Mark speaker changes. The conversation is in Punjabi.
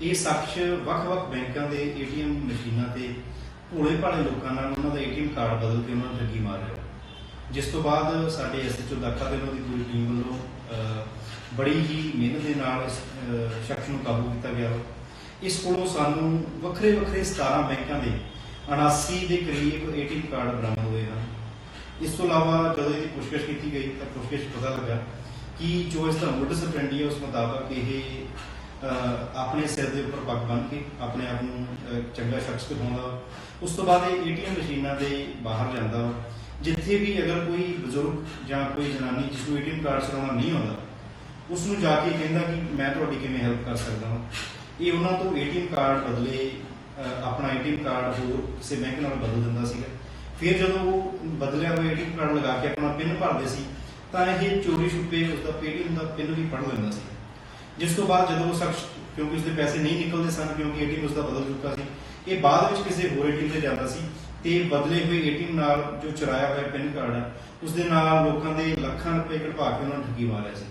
Speaker 1: ਇਹ ਸ਼ਖਸ ਵੱਖ-ਵੱਖ ਬੈਂਕਾਂ ਦੇ ਏਟੀਐਮ ਮਸ਼ੀਨਾਂ ਤੇ ਭੋਲੇ ਭਾਲੇ ਲੋਕਾਂ ਨਾਲ ਉਹਨਾਂ ਦਾ ਏਟੀਐਮ ਕਾਰਡ ਬਦਲ ਕੇ ਉਹਨਾਂ ਨੂੰ ਠੱਗੀ ਮਾਰ ਰਿਹਾ। ਜਿਸ ਤੋਂ ਬਾਅਦ ਸਾਡੇ ਐਸਐਚਓ ਦਾਖਾ ਦੇ ਉਹਨਾਂ ਦੀ ਪੂਰੀ ਟੀਮ ਵੱਲੋਂ ਬੜੀ ਹੀ ਮਿਹਨਤ ਦੇ ਨਾਲ ਇਸ ਸ਼ਖਸ ਨੂੰ ਕਾਬੂ ਕੀਤਾ ਗਿਆ। ਇਸ ਕੋਲੋਂ ਸਾਨੂੰ ਵੱਖਰੇ ਵੱਖਰੇ 17 ਬੈਂਕਾਂ ਦੇ 79 ਦੇ ਕਰੀਬ ਏਟੀਐਮ ਕਾਰਡ ਬਰਾਮਦ ਹੋਏ ਹਨ। ਇਸ ਤੋਂ ਇਲਾਵਾ ਜਦੋਂ ਇਹਦੀ ਪੁੱਛਗਿੱਛ ਕੀਤੀ ਗਈ ਤਾਂ ਪੁੱਛਗਿੱਛ ਪਤਾ ਲੱਗਾ ਕਿ ਜੋ ਇਸ ਦਾ ਮੁੱਢ ਸਪਰੈਂਡੀ ਹੈ ਉਸ ਮੁਤਾਬਕ ਇਹ ਆਪਣੇ ਸਿਰ ਦੇ ਉੱਪਰ ਪੱਗ ਬੰਨ ਕੇ, ਆਪਣੇ ਆਪ ਨੂੰ ਚੰਗਾ ਸ਼ਖਸ ਦਿਖਾਉਂਦਾ ਉਸ ਤੋਂ ਬਾਅਦ ਇਹ ਏਟੀਐਮ ਮਸ਼ੀਨਾਂ ਦੇ ਬਾਹਰ ਜਾਂਦਾ ਵਾ। ਜਿੱਥੇ ਵੀ ਅਗਰ ਕੋਈ ਬਜ਼ੁਰਗ ਜਾਂ ਕੋਈ ਜਨਾਨੀ ਜਿਸ ਨੂੰ ਏਟੀਐਮ ਕਾਰਡ ਚਲਾਉਣਾ ਨਹੀਂ ਆਉਂਦਾ, ਉਸ ਨੂੰ ਜਾ ਕੇ ਕਹਿੰਦਾ ਕਿ ਮੈਂ ਤੁਹਾਡੀ ਕਿਵੇਂ ਹੈਲਪ ਕਰ ਸਕਦਾ ਹਾਂ ਇਹ ਉਹਨਾਂ ਤੋਂ ਏਟੀਐਮ ਕਾਰਡ ਬਦਲੇ ਆਪਣਾ ਏਟੀਐਮ ਕਾਰਡ ਹੋਰ ਕਿਸੇ ਬੈਂਕ ਨਾਲ ਬਦਲ ਦਿੰਦਾ ਸੀਗਾ। ਫਿਰ ਜਦੋਂ ਉਹ ਬਦਲਿਆ ਹੋਇਆ ਏਟੀਐਮ ਕਾਰਡ ਲਗਾ ਕੇ ਆਪਣਾ ਪਿੰਨ ਭਰਦੇ ਸੀ, ਤਾਂ ਇਹ ਚੋਰੀ ਛੁਪੇ ਉਸਦਾ ਪੇਟੀਐਮ ਦਾ ਪਿੰਨ ਵੀ ਪੜ ਲੈਂਦਾ ਸੀ। ਜਿਸ ਤੋਂ ਬਾਅਦ ਜਦੋਂ ਉਹ ਸ਼ਖਸ ਕਿਉਂਕਿ ਉਸਦੇ ਪੈਸੇ ਨਹੀਂ ਨਿਕਲਦੇ ਸਨ, ਕਿਉਂਕਿ ਏਟੀਐਮ ਉਸਦਾ ਬਦਲ ਚੁੱਕਾ ਸੀ, ਇਹ ਬਾਅਦ ਵਿੱਚ ਕਿਸੇ ਹੋਰ ਏਟੀਐਮ ਤੇ ਜਾਂਦਾ ਸੀ ਤੇ ਬਦਲੇ ਹੋਏ ਏਟੀਐਮ ਨਾਲ ਜੋ ਚੁਰਾਇਆ ਹੋਇਆ ਪਿਨ ਕਾਰਡ ਹੈ ਉਸ ਦੇ ਨਾਲ ਲੋਕਾਂ ਦੇ ਲੱਖਾਂ ਰੁਪਏ ਕਢਵਾ ਕੇ ਉਹਨਾਂ ਨੂੰ ਠੱਗੀ ਮਾਰਿਆ ਸੀ।